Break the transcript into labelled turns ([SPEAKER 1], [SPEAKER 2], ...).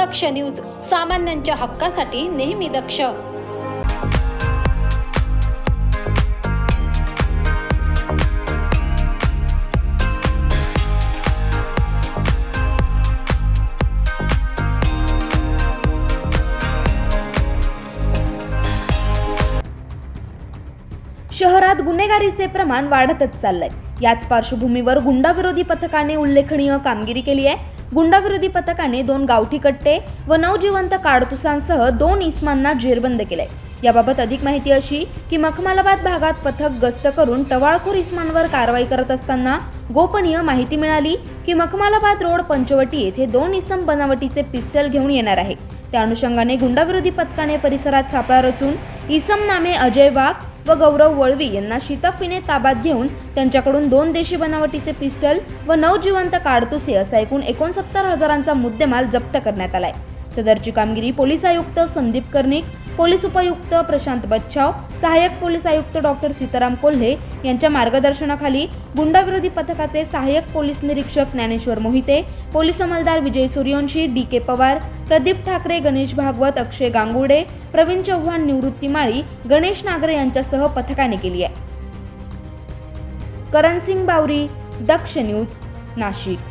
[SPEAKER 1] दक्ष news सामान्यांच्या हक्कासाठी नेहमी दक्ष.
[SPEAKER 2] शहरात गुन्हेगारीचे प्रमाण वाढतच चाललंय. याच पार्श्वभूमीवर गुंडाविरोधी पथकाने उल्लेखनीय कामगिरी केली आहे. गुंडाविरोधी पथकाने दोन गावठी कट्टे व नवजिवंत काडतुसांसह दोन इस्मांना जेरबंद केले. याबाबत अधिक माहिती अशी की मखमालाबाद भागात पथक गस्त करून टवाळखोर इस्मांवर कारवाई करत असताना गोपनीय माहिती मिळाली की मखमालाबाद रोड पंचवटी येथे दोन इसम बनावटीचे पिस्टल घेऊन येणार आहे. त्या अनुषंगाने गुंडाविरोधी पथकाने परिसरात सापळा रचून इसम नामे अजय वाघ व गौरव वळवी यांना शिताफीने ताब्यात घेऊन त्यांच्याकडून दोन देशी बनावटीचे पिस्टल व नवजिवंत काडतुसे असा एकूण एकोणसत्तर हजारांचा मुद्देमाल जप्त करण्यात आलाय. सदरची कामगिरी पोलीस आयुक्त संदीप कर्णिक पोलीस उपायुक्त प्रशांत बच्छाव सहाय्यक पोलीस आयुक्त डॉक्टर सीताराम कोल्हे यांच्या मार्गदर्शनाखाली गुंडाविरोधी पथकाचे सहाय्यक पोलीस निरीक्षक ज्ञानेश्वर मोहिते पोलीस अंमलदार विजय सूर्यवंशी डी के पवार प्रदीप ठाकरे गणेश भागवत अक्षय गांगुडे प्रवीण चव्हाण निवृत्ती माळी गणेश नागरे यांच्यासह पथकाने केली आहे. करणसिंग बावरी दक्ष न्यूज नाशिक.